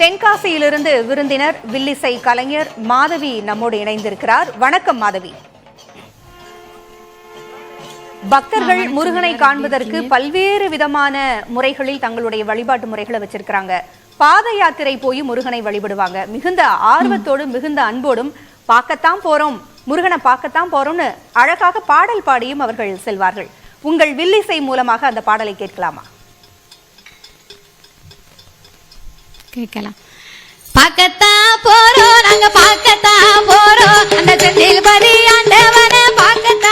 தென்காசியிலிருந்து விருந்தினர் வில்லிசை கலைஞர் மாதவி நம்மோடு இணைந்திருக்கிறார். வணக்கம் மாதவி. பக்தர்கள் முருகனை காண்பதற்கு பல்வேறு விதமான முறைகளில் தங்களுடைய வழிபாட்டு முறைகளை வச்சிருக்கிறாங்க. பாத யாத்திரை போய் முருகனை வழிபடுவாங்க. மிகுந்த ஆர்வத்தோடும் மிகுந்த அன்போடும் பார்க்கத்தான் போறோம். முருகனை பார்க்கத்தான் போறோம்னு அழகாக பாடல் பாடியும் அவர்கள் செல்வார்கள். உங்கள் வில்லிசை மூலமாக அந்த பாடலை கேட்கலாமா? கேட்கலாம். பார்க்கத்தான் போறோம் நாங்க பார்க்கத்தான் போறோம். அந்த செந்தில் பதி ஆண்டவனை பார்க்கத்தான்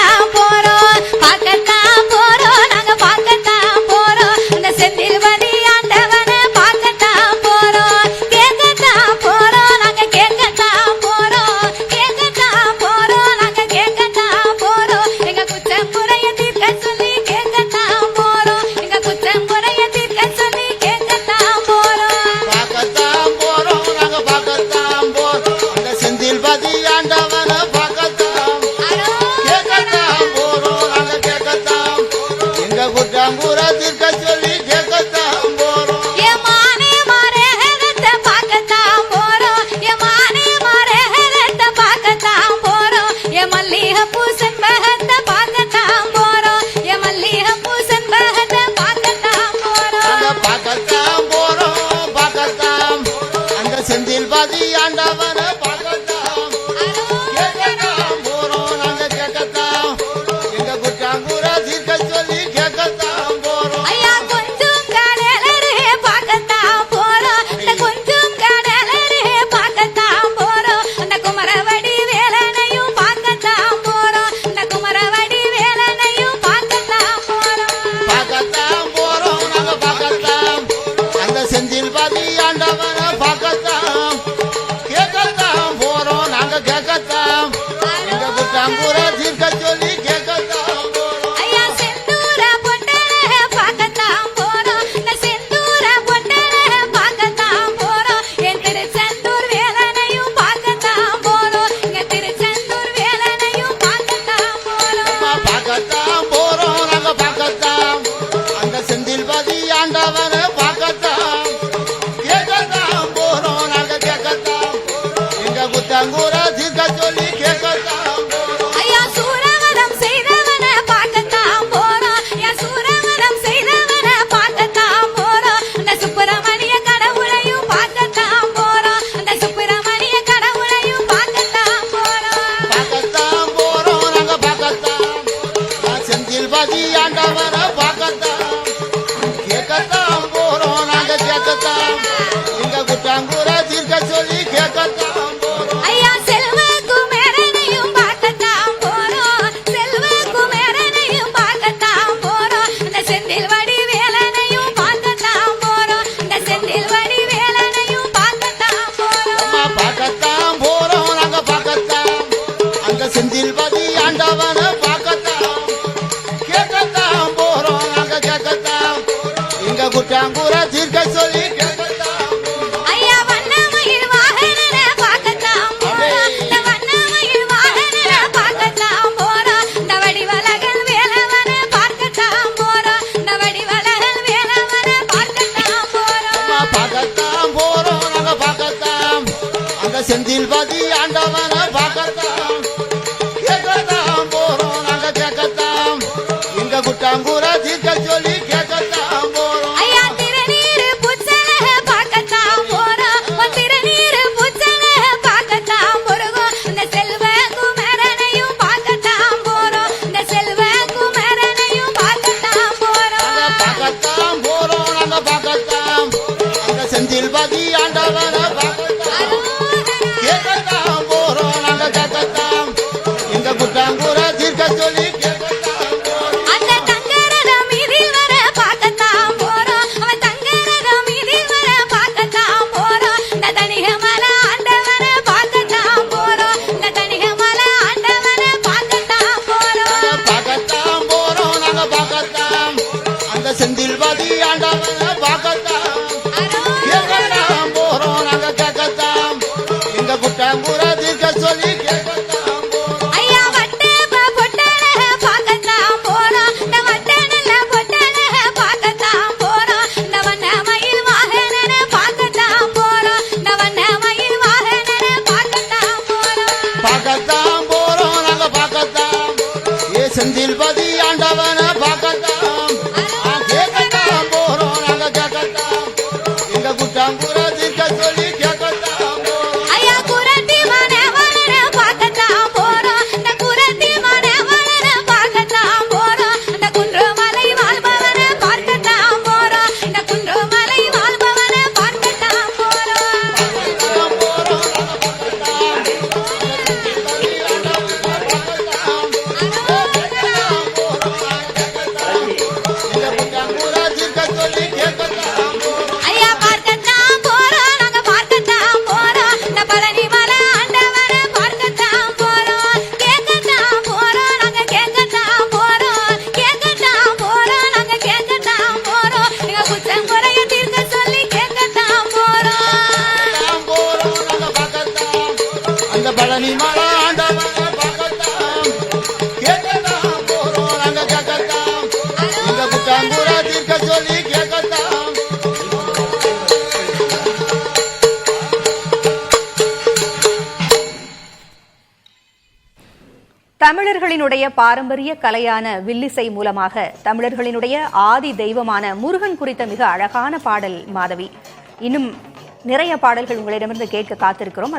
ஆதி ஆண்டவ கதி ஆண்டவர பார்க்கத்தான். கேட்கத்தான் போறோம் நாங்க கேட்கத்தான். செந்தில் பதி ஆண்டவன பார்க்கத்தான் தமிழர்களினுடைய பாரம்பரிய கலையான வில்லிசை மூலமாக தமிழர்களினுடைய ஆதி தெய்வமான முருகன் குறித்த மிக அழகான பாடல் மாதவி. இன்னும் நிறைய பாடல்கள் உங்களிடமிருந்து கேட்க காத்திருக்கிறோம்.